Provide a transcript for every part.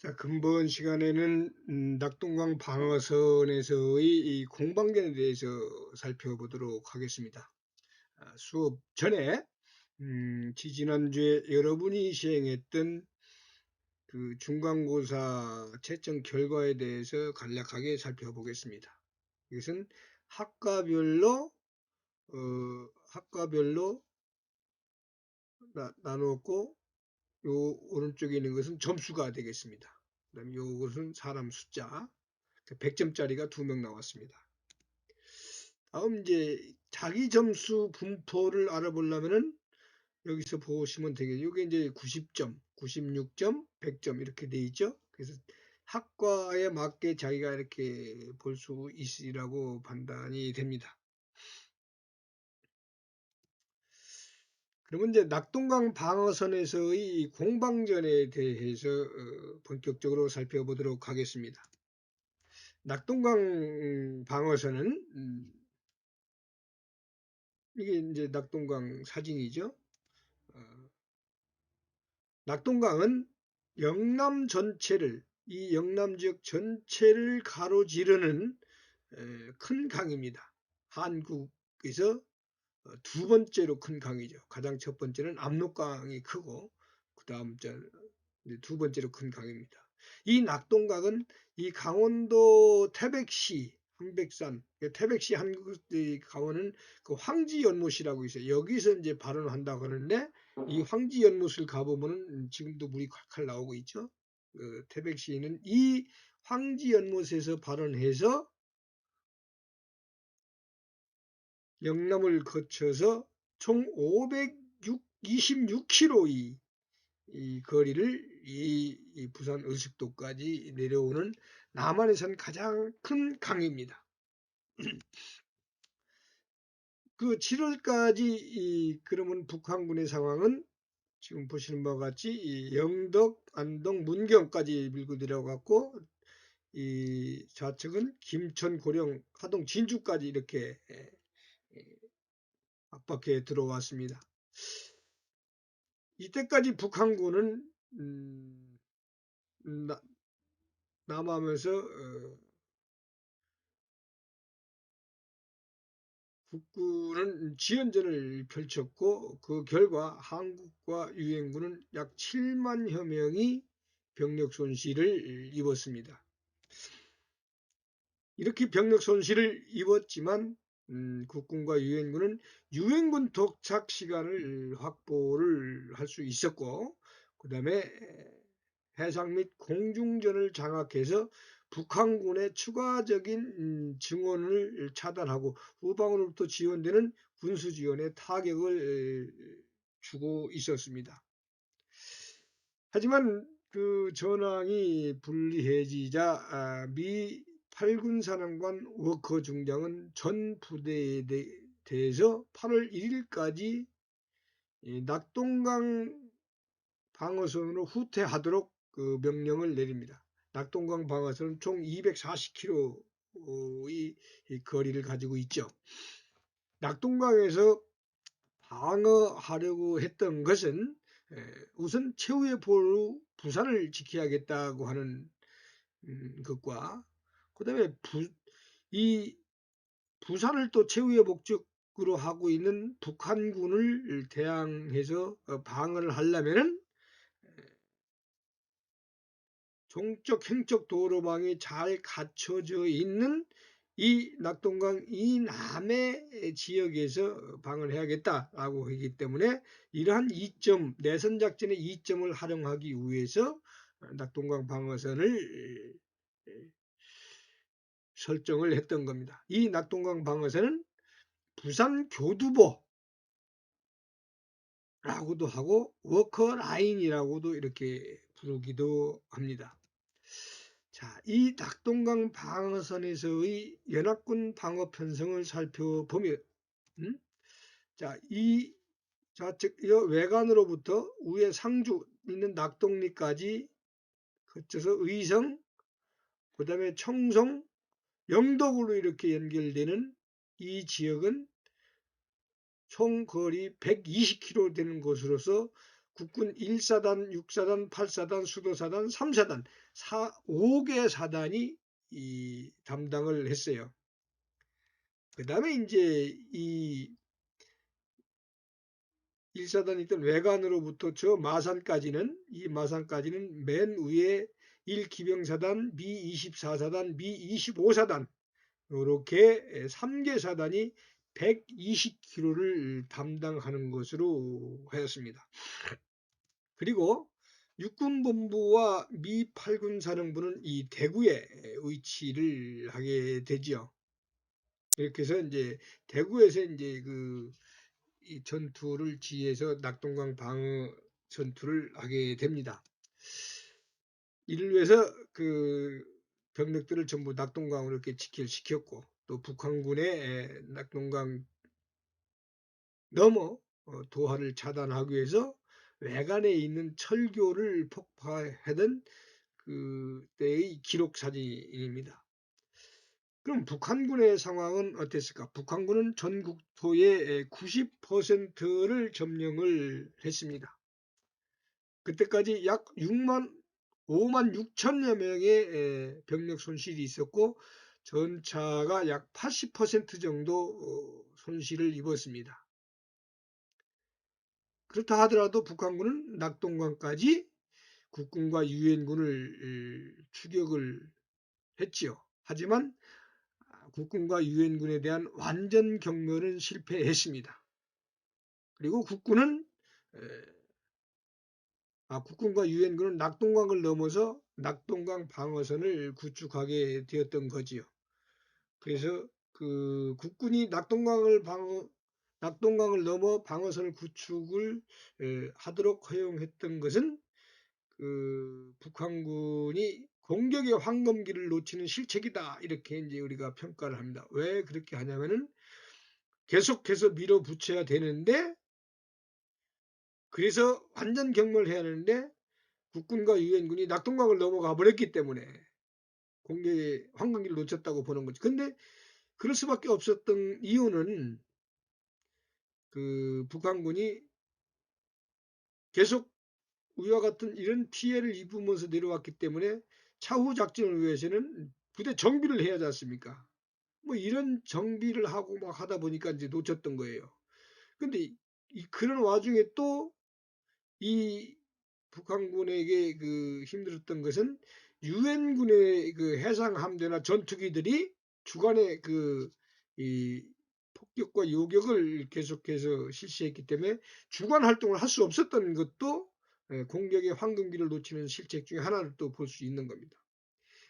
자, 근본 시간에는 음, 낙동강 방어선에서의 이 공방전에 대해서 살펴보도록 하겠습니다. 아, 수업 전에 음, 지지난주에 여러분이 시행했던 그 중간고사 채점 결과에 대해서 간략하게 살펴보겠습니다. 이것은 학과별로 어, 학과별로 나, 나누었고 요 오른쪽에 있는 것은 점수가 되겠습니다. 그다음에 요것은 사람 숫자 100점짜리가 두 명 나왔습니다. 다음 이제 자기 점수 분포를 알아보려면은 여기서 보시면 되겠죠. 이게 이제 90점, 96점, 100점 이렇게 돼 있죠. 그래서 학과에 맞게 자기가 이렇게 볼 수 있으리라고 판단이 됩니다. 그러면 이제 낙동강 방어선에서의 공방전에 대해서 어, 본격적으로 살펴보도록 하겠습니다. 낙동강 방어선은 음, 이게 이제 낙동강 사진이죠. 어, 낙동강은 영남 전체를 이 영남 지역 전체를 가로지르는 에, 큰 강입니다. 한국에서 어, 두 번째로 큰 강이죠. 가장 첫 번째는 압록강이 크고 그 다음 두 번째로 큰 강입니다. 이 낙동강은 이 강원도 태백시 한백산 태백시 한국 강원은 그 황지 연못이라고 있어요. 여기서 이제 발원을 한다고 하는데 이 황지 연못을 가보면은 지금도 물이 콸콸 나오고 있죠. 그 태백시는 이 황지 연못에서 발원해서 영남을 거쳐서 총 526km 이, 이 거리를 이, 이 부산 의식도까지 내려오는 남한에선 가장 큰 강입니다. 그 7월까지 이 그러면 북한군의 상황은 지금 보시는 바와 같이 영덕, 안동, 문경까지 밀고 내려갔고 이 좌측은 김천, 고령, 하동, 진주까지 이렇게 압박해 들어왔습니다. 이때까지 북한군은 음, 나, 남하면서 어, 국군은 지연전을 펼쳤고 그 결과 한국과 유엔군은 약 7만여 명이 병력 손실을 입었습니다. 이렇게 병력 손실을 입었지만 음, 국군과 유엔군은 유엔군 도착 시간을 확보를 할 수 있었고 그 다음에 해상 및 공중전을 장악해서 북한군의 추가적인 음, 증원을 차단하고 후방으로부터 지원되는 군수 지원에 타격을 주고 있었습니다. 하지만 그 전황이 불리해지자 아, 미 8군 사령관 워커 중장은 전 부대에 대해서 8월 1일까지 낙동강 방어선으로 후퇴하도록 그 명령을 내립니다. 낙동강 방어선은 총 240km의 거리를 가지고 있죠. 낙동강에서 방어하려고 했던 것은 우선 최후의 보루 부산을 지켜야겠다고 하는 음, 것과 그 다음에 이 부산을 또 최후의 목적으로 하고 있는 북한군을 대항해서 어, 방어를 하려면은 종적 행적 도로망이 잘 갖춰져 있는 이 낙동강 이 남해 지역에서 방을 해야겠다라고 하기 때문에 이러한 이점 내선 작전의 이점을 활용하기 위해서 낙동강 방어선을 설정을 했던 겁니다. 이 낙동강 방어선은 부산 교두보 라고도 하고 워커 라인이라고도 이렇게 부르기도 합니다. 자, 이 낙동강 방어선에서의 연합군 방어 편성을 살펴보면 음? 자, 이 좌측 외관으로부터 위에 상주 있는 낙동리까지 거쳐서 의성, 그 다음에 청송, 영덕으로 이렇게 연결되는 이 지역은 총 거리 120km 되는 곳으로서 국군 1사단, 6사단, 8사단, 수도사단, 3사단, 4, 5개 사단이 이 담당을 했어요. 그 다음에 이제 이 1사단이 있던 외관으로부터 저 마산까지는 이 마산까지는 맨 위에 1기병사단, B24사단, B25사단 이렇게 3개 사단이 120km를 담당하는 것으로 하였습니다. 그리고 육군본부와 미 8군 사령부는 이 대구에 위치를 하게 되지요. 이렇게 해서 이제 대구에서 이제 그이 전투를 지휘해서 낙동강 방어 전투를 하게 됩니다. 이를 위해서 그 병력들을 전부 낙동강으로 이렇게 직결시켰고 또 북한군의 낙동강 넘어 어, 도하를 차단하기 위해서 외관에 있는 철교를 폭파하던 그때의 기록 사진입니다. 그럼 북한군의 상황은 어땠을까? 북한군은 전국토의 90%를 점령을 했습니다. 그때까지 약 6만 5만 6천여 명의 병력 손실이 있었고 전차가 약 80% 정도 어, 손실을 입었습니다. 그렇다 하더라도 북한군은 낙동강까지 국군과 유엔군을 추격을 했지요. 하지만 국군과 유엔군에 대한 완전 경멸은 실패했습니다. 그리고 국군은 아, 국군과 유엔군은 낙동강을 넘어서 낙동강 방어선을 구축하게 되었던 거지요. 그래서 그 국군이 낙동강을 방어 낙동강을 넘어 방어선을 구축을 하도록 허용했던 것은 그 북한군이 공격의 황금기를 놓치는 실책이다 이렇게 이제 우리가 평가를 합니다. 왜 그렇게 하냐면은 계속해서 밀어붙여야 되는데 그래서 완전 경멸해야 하는데 국군과 유엔군이 낙동강을 넘어가 버렸기 때문에 공격의 황금기를 놓쳤다고 보는 거죠. 근데 그럴 수밖에 없었던 이유는 그 북한군이 계속 우리와 같은 이런 피해를 입으면서 내려왔기 때문에 차후 작전을 위해서는 부대 정비를 해야 하지 않습니까? 뭐 이런 정비를 하고 막 하다 보니까 이제 놓쳤던 거예요. 근데 이 그런 와중에 또 이 북한군에게 그 힘들었던 것은 유엔군의 그 해상 함대나 전투기들이 주간에 그 이 폭격과 요격을 계속해서 실시했기 때문에 주간 활동을 할 수 없었던 것도 예, 공격의 황금기를 놓치는 실책 중에 하나를 또 볼 수 있는 겁니다.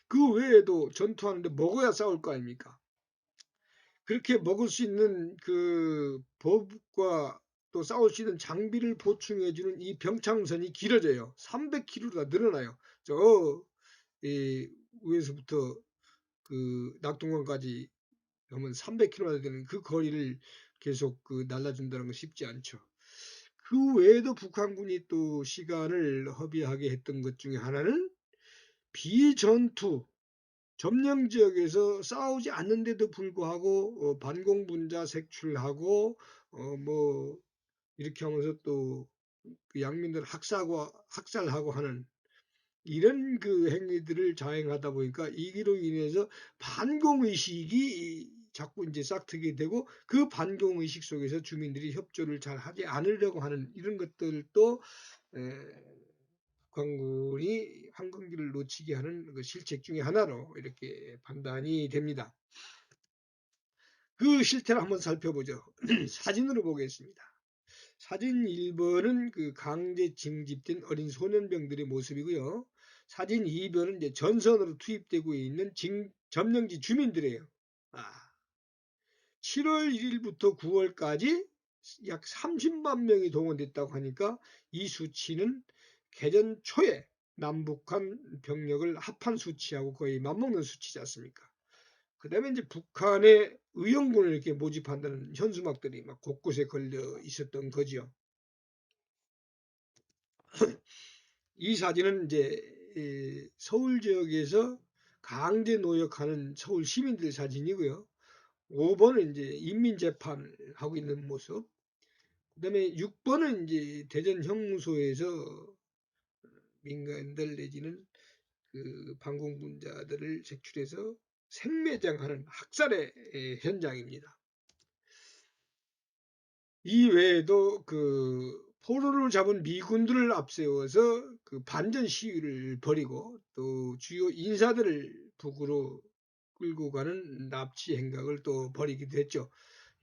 그 외에도 전투하는데 먹어야 싸울 거 아닙니까? 그렇게 먹을 수 있는 그 법과 또 싸울 수 있는 장비를 보충해주는 이 병창선이 길어져요. 300km가 늘어나요. 저, 이, 위에서부터 그 낙동강까지 하면 300km나 되는 그 거리를 계속 그 날라준다는 건 쉽지 않죠. 그 외에도 북한군이 또 시간을 허비하게 했던 것 중에 하나는 비전투 점령 지역에서 싸우지 않는데도 불구하고 어, 반공분자 색출하고 어, 뭐 이렇게 하면서 또그 양민들 학사고 학살하고 하는 이런 그 행위들을 자행하다 보니까 이기로 인해서 반공 의식이 자꾸 이제 싹트게 되고 그 반공 의식 속에서 주민들이 협조를 잘 하지 않으려고 하는 이런 것들도 광군이 황금기를 놓치게 하는 그 실책 중의 하나로 이렇게 판단이 됩니다. 그 실태를 한번 살펴보죠. 사진으로 보겠습니다. 사진 1번은 그 강제 징집된 어린 소년병들의 모습이고요. 사진 2번은 이제 전선으로 투입되고 있는 징, 점령지 주민들이에요. 아, 7월 1일부터 9월까지 약 30만 명이 동원됐다고 하니까 이 수치는 개전 초에 남북한 병력을 합한 수치하고 거의 맞먹는 수치지 않습니까? 그 다음에 이제 북한의 의용군을 이렇게 모집한다는 현수막들이 막 곳곳에 걸려 있었던 거지요. 이 사진은 이제 서울 지역에서 강제 노역하는 서울 시민들 사진이고요. 5번은 이제 인민재판 하고 있는 모습. 그 다음에 6번은 이제 대전 형무소에서 민간인들 내지는 그 반공분자들을 색출해서 생매장하는 학살의 에, 현장입니다. 이 외에도 그 포로를 잡은 미군들을 앞세워서 그 반전 시위를 벌이고 또 주요 인사들을 북으로 끌고 가는 납치 행각을 또 벌이기도 했죠.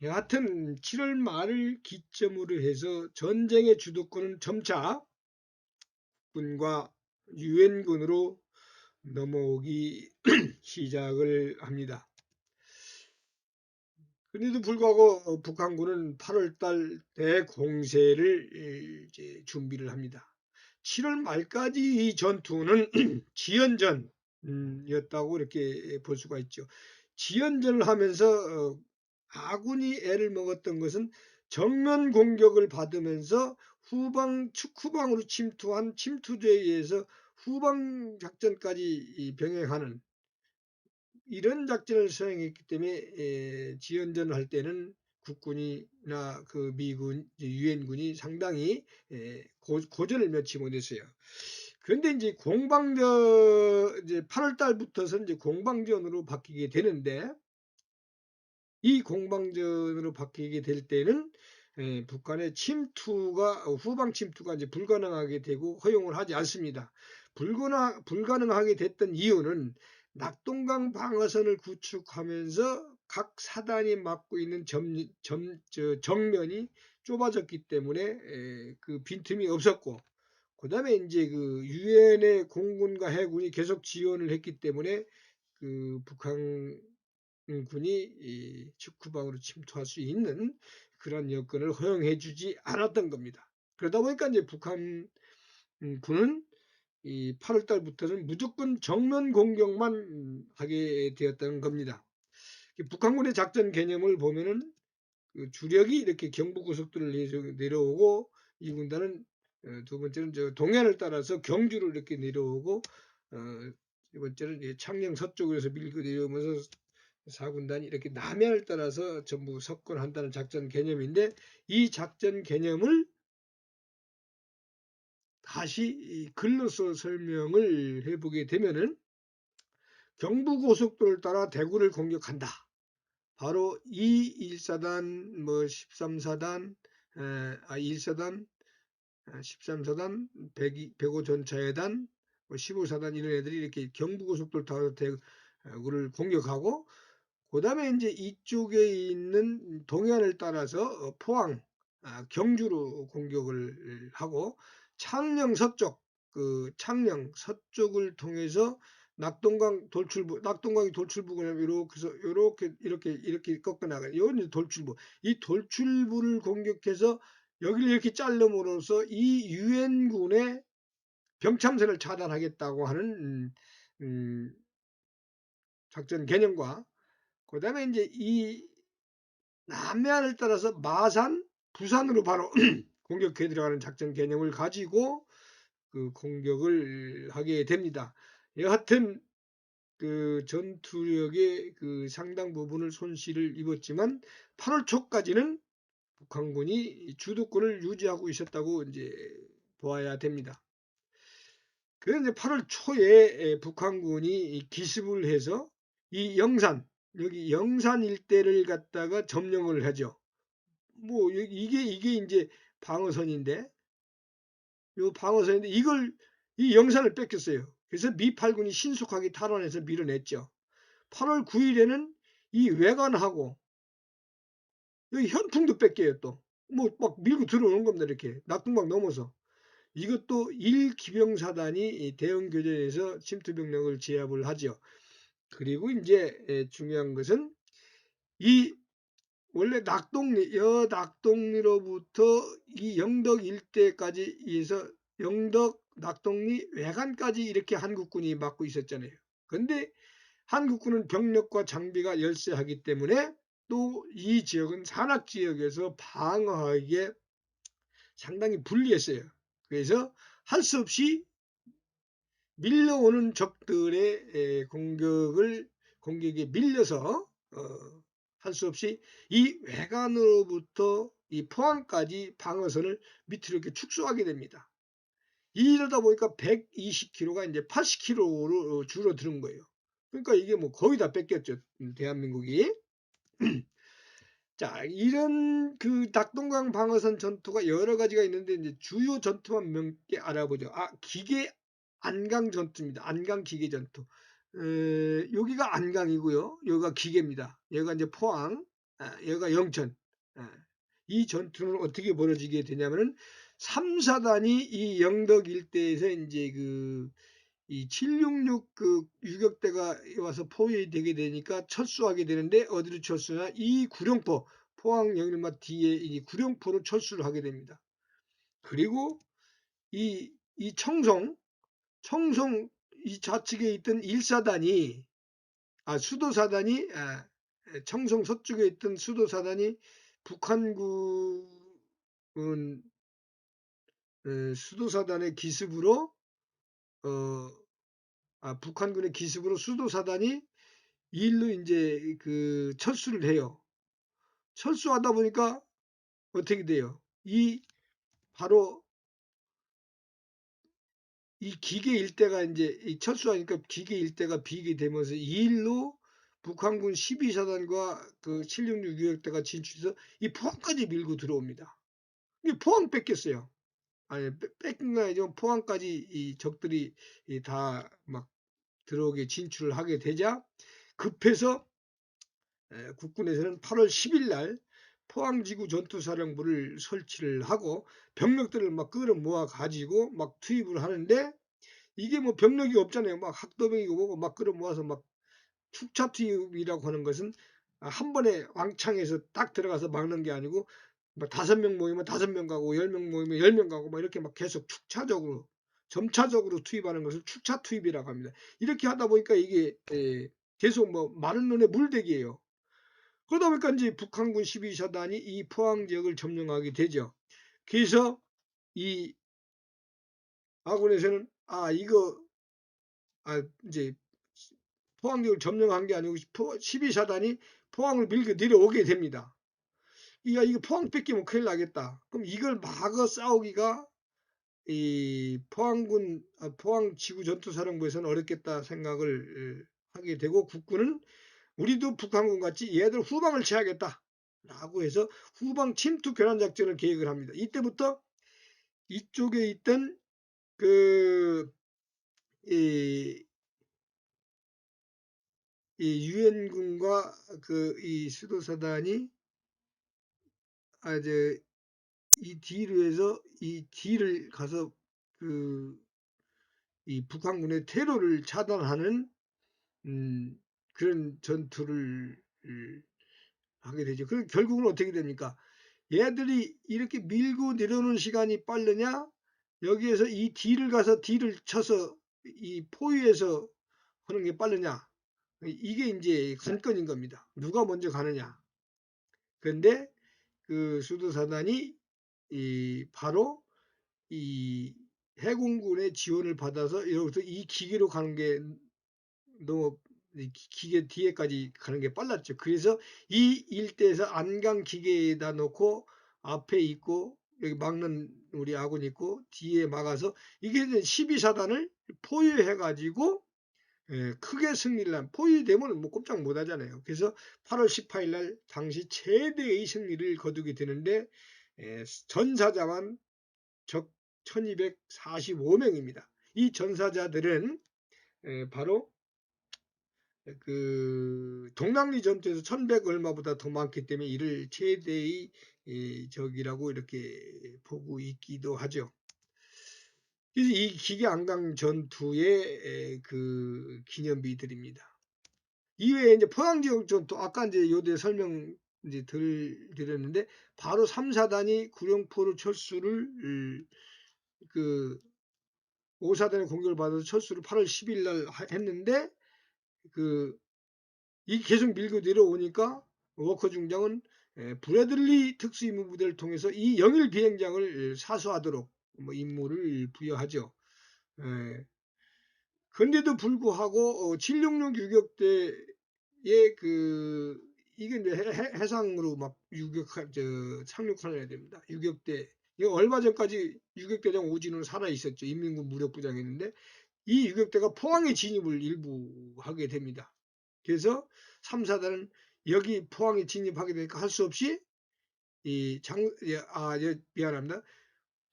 여하튼 7월 말을 기점으로 해서 전쟁의 주도권은 점차 군과 유엔군으로 넘어오기 시작을 합니다. 그런데도 불구하고 북한군은 8월달 대공세를 준비를 합니다. 7월 말까지 이 전투는 지연전이었다고 이렇게 볼 수가 있죠. 지연전을 하면서 어, 아군이 애를 먹었던 것은 정면 공격을 받으면서 후방 측후방으로 침투한 침투제에 의해서 후방 작전까지 병행하는 이런 작전을 수행했기 때문에 에, 지연전을 할 때는 국군이나 그 미군, 유엔군이 상당히 고전을 면치 못했어요. 그런데 이제 공방전 이제 8월 달부터서 이제 공방전으로 바뀌게 되는데 이 공방전으로 바뀌게 될 때는 에, 북한의 침투가 후방 침투가 이제 불가능하게 되고 허용을 하지 않습니다. 불가능, 불가능하게 됐던 이유는 낙동강 방어선을 구축하면서 각 사단이 맡고 있는 점, 점, 저, 정면이 좁아졌기 때문에 에, 그 빈틈이 없었고 그 다음에 이제 그 유엔의 공군과 해군이 계속 지원을 했기 때문에 그 북한 군이 이 축구방으로 침투할 수 있는 그런 여건을 허용해 주지 않았던 겁니다. 그러다 보니까 이제 북한 군은 이 8월 달부터는 무조건 정면 공격만 하게 되었다는 겁니다. 북한군의 작전 개념을 보면은 그 주력이 이렇게 경부고속도로를 내려오고 이 군단은 어, 두 번째는 저 동해안을 따라서 경주로 이렇게 내려오고 어, 세 번째는 창녕 서쪽에서 밀고 내려오면서 사군단이 이렇게 남해를 따라서 전부 석권한다는 작전 개념인데 이 작전 개념을 다시 글로서 설명을 해보게 되면은 경부고속도로를 따라 대구를 공격한다. 바로 2 1사단, 뭐 13사단, 아 1사단, 13사단, 102, 105 전차회단, 뭐 15사단 이런 애들이 이렇게 경부고속도로를 따라 대구를 공격하고 그 다음에 이제 이쪽에 있는 동해안을 따라서 어, 포항, 아, 경주로 공격을 하고 창녕 서쪽, 그 창녕 서쪽을 통해서 낙동강 돌출부, 낙동강이 돌출부가 이렇게 해서 이렇게 이렇게 이렇게 꺾어 나가요. 이건 돌출부. 이 돌출부를 공격해서 여기를 이렇게 자름으로써 이 유엔군의 병참선을 차단하겠다고 하는 음, 음, 작전 개념과 그 다음에 이제 이 남해안을 따라서 마산, 부산으로 바로 공격해 들어가는 작전 개념을 가지고 그 공격을 하게 됩니다. 여하튼 그 전투력의 그 상당 부분을 손실을 입었지만 8월 초까지는 북한군이 주도권을 유지하고 있었다고 이제 보아야 됩니다. 그런데 8월 초에 북한군이 기습을 해서 이 영산 여기 영산 일대를 갖다가 점령을 하죠. 뭐 이게 이게 이제 방어선인데 요 방어선인데 이걸 이 영산을 뺏겼어요. 그래서 미팔군이 신속하게 탈환해서 밀어냈죠. 8월 9일에는 이 외관하고 여기 현풍도 뺏겨요 또. 뭐 막 밀고 들어오는 겁니다 이렇게 낙동강 넘어서. 이것도 1기병사단이 대응교전에서 침투병력을 제압을 하죠. 그리고 이제 중요한 것은 이 원래 낙동리, 여 낙동리로부터 이 영덕 일대까지 해서 영덕, 낙동리, 외관까지 이렇게 한국군이 맡고 있었잖아요. 근데 한국군은 병력과 장비가 열세하기 때문에 또 이 지역은 산악 지역에서 방어하기에 상당히 불리했어요. 그래서 할 수 없이 밀려오는 적들의 공격을 공격에 밀려서 어, 할 수 없이 이 외관으로부터 이 포항까지 방어선을 밑으로 이렇게 축소하게 됩니다. 이러다 보니까 120km가 이제 80km로 줄어드는 거예요. 그러니까 이게 뭐 거의 다 뺏겼죠. 음, 대한민국이. 자, 이런 그 낙동강 방어선 전투가 여러 가지가 있는데 이제 주요 전투만 몇 개 알아보죠. 아, 기계 안강 전투입니다. 안강 기계 전투. 에, 여기가 안강이고요. 여기가 기계입니다. 여기가 이제 포항, 아, 여기가 영천. 아, 이 전투는 어떻게 벌어지게 되냐면은 3, 4단이 이 영덕 일대에서 이제 그 이 766 그 유격대가 와서 포위되게 되니까 철수하게 되는데 어디로 철수나 이 구룡포 포항 영일마 뒤에 이 구룡포로 철수를 하게 됩니다. 그리고 이, 이 청송 청송 이 좌측에 있던 1사단이 아 수도사단이 아, 청송 서쪽에 있던 수도사단이 북한군은 어, 수도사단의 기습으로 어, 아, 북한군의 기습으로 수도사단이 일로 이제 그 철수를 해요. 철수하다 보니까 어떻게 돼요? 이 바로 이 기계 일대가 이제 이 철수하니까 기계 일대가 비게 되면서 이 일로 북한군 12사단과 그 766 유역대가 진출해서 이 포항까지 밀고 들어옵니다. 이게 포항 뺏겼어요. 아니 뺏긴 거 아니죠. 포항까지 이 적들이 다 막 들어오게 진출을 하게 되자 급해서 국군에서는 8월 10일 날 포항지구 전투사령부를 설치를 하고 병력들을 막 끌어모아 가지고 막 투입을 하는데 이게 뭐 병력이 없잖아요. 막 학도병이고 뭐고 막 끌어모아서 막 축차 투입이라고 하는 것은 한 번에 왕창에서 딱 들어가서 막는 게 아니고 뭐 다섯 명 모이면 다섯 명 가고 열 명 모이면 열 명 가고 막 이렇게 막 계속 축차적으로 점차적으로 투입하는 것을 축차 투입이라고 합니다. 이렇게 하다 보니까 이게 계속 뭐 마른 눈에 물대기예요. 그러다 보니까 이제 북한군 12사단이 이 포항 지역을 점령하게 되죠. 그래서 이 아군에서는 아 이거 아 이제 포항 지역을 점령한 게 아니고 12사단이 포항을 밀고 내려오게 됩니다. 야, 이거 포항 뺏기면 큰일 나겠다. 그럼 이걸 막아 싸우기가 이 포항군, 아, 포항 지구 전투사령부에서는 어렵겠다 생각을 하게 되고 국군은 우리도 북한군 같이 얘들 후방을 쳐야겠다. 라고 해서 후방 침투 교란 작전을 계획을 합니다. 이때부터 이쪽에 있던 그, 이, 이 유엔군과 그 이 수도사단이 아, 이제 이 뒤로 해서 이 뒤를 가서 그 이 북한군의 테러를 차단하는 음, 그런 전투를 하게 되죠. 그 결국은 어떻게 됩니까? 얘들이 이렇게 밀고 내려오는 시간이 빠르냐? 여기에서 이 뒤를 가서 뒤를 쳐서 이 포위해서 하는 게 빠르냐? 이게 이제 관건인 겁니다. 누가 먼저 가느냐? 그런데 그 수도사단이 이 바로 이 해공군의 지원을 받아서 여기서 이 기계로 가는 게 너무 기계 뒤에까지 가는 게 빨랐죠. 그래서 이 일대에서 안강 기계에다 놓고 앞에 있고 여기 막는 우리 아군 있고 뒤에 막아서 이게 12사단을 포위해 가지고 예, 크게 승리를 한 포위되면 뭐 꼼짝 못 하잖아요. 그래서 8월 18일 날 당시 최대의 승리를 거두게 되는데 예, 전사자만 적 1245명입니다. 이 전사자들은 예, 바로 그 동남리 전투에서 1100 얼마보다 더 많기 때문에 이를 최대의 적이라고 이렇게 보고 있기도 하죠. 그래서 이 기계 안강 전투의 그 기념비들입니다. 이외에 이제 포항 지역 전투 아까 이제 요대 설명 이제 들 드렸는데 바로 3, 4단이 구룡포로 철수를 그 5사단의 공격을 받아서 철수를 8월 10일 날 했는데 그 이 계속 밀고 내려오니까 워커 중장은 브래들리 특수임무 부대를 통해서 이 영일 비행장을 사수하도록 뭐 임무를 부여하죠. 예. 그런데도 불구하고 766 어, 유격대의 그 이게 이제 해, 해- 해상으로 막 유격하, 저, 상륙하려야 됩니다. 유격대. 이거 얼마 전까지 유격대장 오진우는 살아 있었죠. 인민군 무력부장이었는데 이 유격대가 포항에 진입을 일부 하게 됩니다. 그래서 3, 4단은 여기 포항에 진입하게 되니까 할 수 없이 이 장, 예, 아, 예, 미안합니다.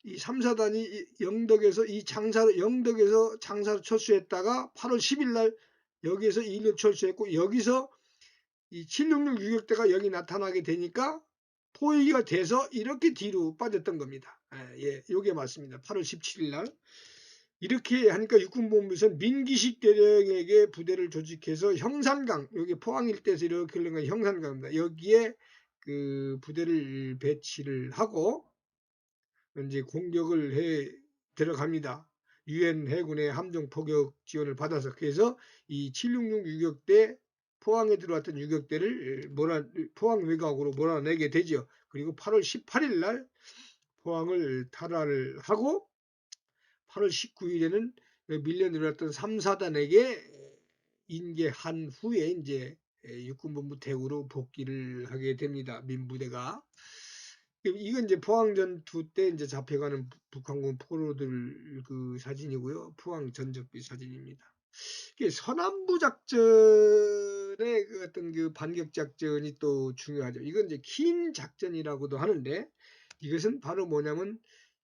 이 3, 4단이 영덕에서 이 장사로, 영덕에서 장사로 철수했다가 8월 10일 날 여기에서 일로 철수했고 여기서 이 766 유격대가 여기 나타나게 되니까 포위가 돼서 이렇게 뒤로 빠졌던 겁니다. 예, 예, 요게 맞습니다. 8월 17일 날. 이렇게 하니까 육군본부에서는 민기식 대령에게 부대를 조직해서 형산강, 여기 포항 일대에서 이렇게 흘러간 형산강입니다. 여기에 그 부대를 배치를 하고 이제 공격을 해 들어갑니다. 유엔 해군의 함정 포격 지원을 받아서 그래서 이 766 유격대 포항에 들어왔던 유격대를 몰아 포항 외곽으로 몰아내게 되죠. 그리고 8월 18일 날 포항을 탈환을 하고 8월 19일에는 밀려 내려왔던 3, 4단에게 인계한 후에 이제 육군본부 대구로 복귀를 하게 됩니다. 민부대가. 이건 이제 포항 전투 때 이제 잡혀가는 북한군 포로들 그 사진이고요. 포항 전적비 사진입니다. 서남부 작전의 그 어떤 그 반격 작전이 또 중요하죠. 이건 이제 킨 작전이라고도 하는데 이것은 바로 뭐냐면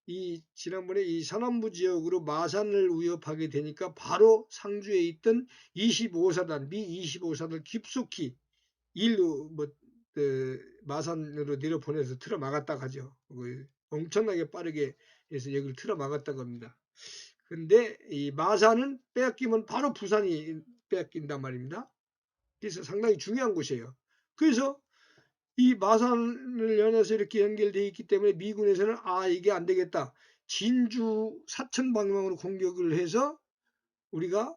이 지난번에 이 서남부 지역으로 마산을 위협하게 되니까 바로 상주에 있던 25사단 미 25사단 깊숙이 일로 뭐 그 마산으로 내려 보내서 틀어 막았다 가죠. 그 엄청나게 빠르게 해서 여기를 틀어 막았다 겁니다. 근데 이 마산은 빼앗기면 바로 부산이 빼앗긴단 말입니다. 그래서 상당히 중요한 곳이에요. 그래서 이 마산을 연해서 이렇게 연결되어 있기 때문에 미군에서는 아 이게 안 되겠다. 진주 사천 방향으로 공격을 해서 우리가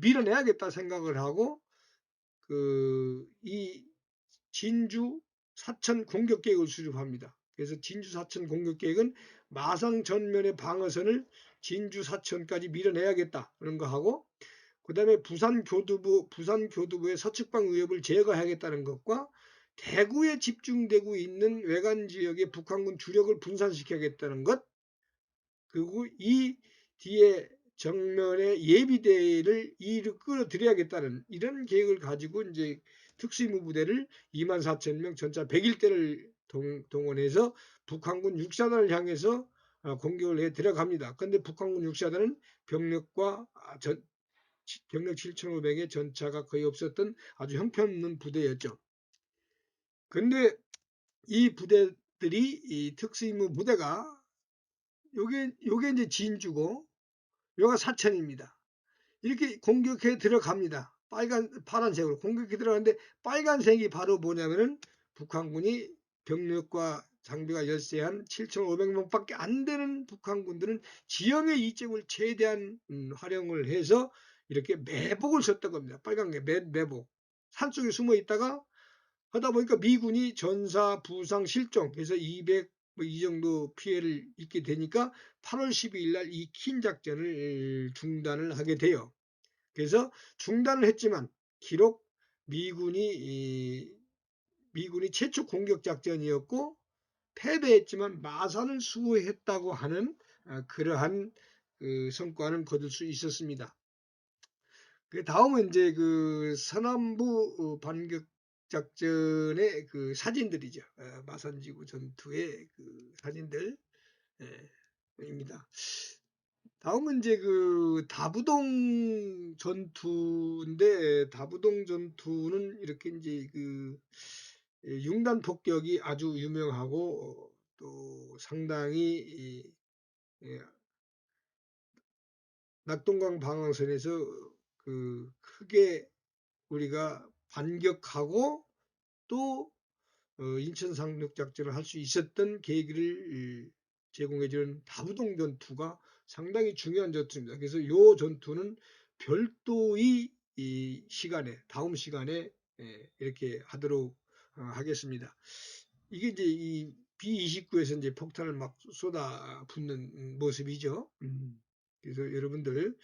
밀어내야겠다 생각을 하고 그 이 진주 사천 공격 계획을 수립합니다. 그래서 진주 사천 공격 계획은 마상 전면의 방어선을 진주 사천까지 밀어내야겠다 그런 거 하고 그 다음에 부산 교두부 부산 교두부의 서측방 위협을 제거해야겠다는 것과 대구에 집중되고 있는 외관 지역의 북한군 주력을 분산시켜야겠다는 것 그리고 이 뒤에 정면에 예비대를 이를 끌어들여야겠다는 이런 계획을 가지고 이제 특수임무 부대를 2만 4천 명 전차 101대를 동, 원해서 북한군 육사단을 향해서 어, 공격을 해 들어갑니다. 그런데 북한군 육사단은 병력과 아, 전, 병력 7,500의 전차가 거의 없었던 아주 형편없는 부대였죠. 근데 이 부대들이 이 특수임무 부대가 요게 요게 이제 진주고 요가 사천입니다. 이렇게 공격해 들어갑니다. 빨간 파란색으로 공격해 들어가는데 빨간색이 바로 뭐냐면은 북한군이 병력과 장비가 열세한 7,500명밖에 안 되는 북한군들은 지형의 이점을 최대한 음, 활용을 해서 이렇게 매복을 썼던 겁니다. 빨간 게 매, 매복. 산속에 숨어 있다가 하다 보니까 미군이 전사, 부상, 실종 그래서 200, 뭐 이 정도 피해를 입게 되니까 8월 12일 날 이 킨 작전을 중단을 하게 돼요. 그래서 중단을 했지만 기록 미군이 미군이 최초 공격 작전이었고 패배했지만 마산을 수호했다고 하는 아, 그러한 그 성과는 거둘 수 있었습니다. 그 다음은 이제 그 서남부 어, 반격 작전의 그 사진들이죠. 어, 마산지구 전투의 그 사진들입니다. 다음은 이제 그 다부동 전투인데 다부동 전투는 이렇게 이제 그 융단 폭격이 아주 유명하고 또 상당히 예, 낙동강 방황선에서 그 크게 우리가 반격하고 또 어, 인천 상륙 작전을 할 수 있었던 계기를 제공해주는 다부동 전투가 상당히 중요한 전투입니다. 그래서 이 전투는 별도의 이 시간에 다음 시간에 예, 이렇게 하도록 어, 하겠습니다. 이게 이제 이 B29에서 이제 폭탄을 막 쏟아 붓는 모습이죠. 음, 그래서 여러분들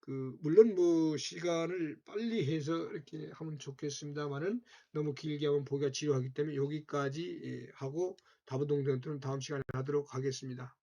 그 물론 뭐 시간을 빨리 해서 이렇게 하면 좋겠습니다만은 너무 길게 하면 보기가 지루하기 때문에 여기까지 예, 하고 다부동전들은 다음 시간에 하도록 하겠습니다.